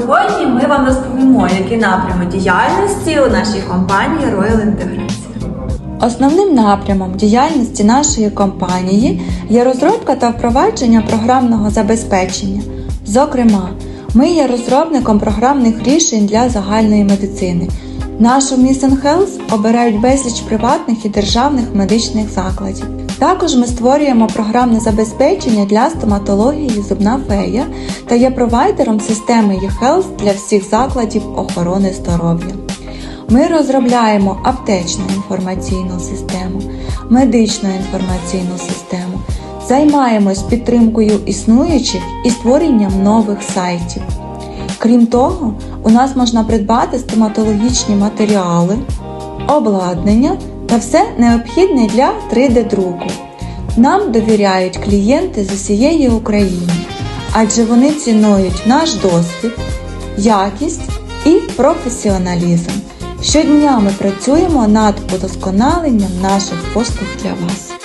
Сьогодні ми вам розповімо, які напрями діяльності у нашій компанії Royal Integration. Основним напрямом діяльності нашої компанії є розробка та впровадження програмного забезпечення. Зокрема, ми є розробником програмних рішень для загальної медицини. Нашу Mission Health обирають безліч приватних і державних медичних закладів. Також ми створюємо програмне забезпечення для стоматології зубна фея та є провайдером системи eHealth для всіх закладів охорони здоров'я. Ми розробляємо аптечну інформаційну систему, медичну інформаційну систему, займаємось підтримкою існуючих і створенням нових сайтів. Крім того, у нас можна придбати стоматологічні матеріали, обладнання та все необхідне для 3D-друку. Нам довіряють клієнти з усієї України, адже вони цінують наш досвід, якість і професіоналізм. Щодня ми працюємо над удосконаленням наших послуг для вас.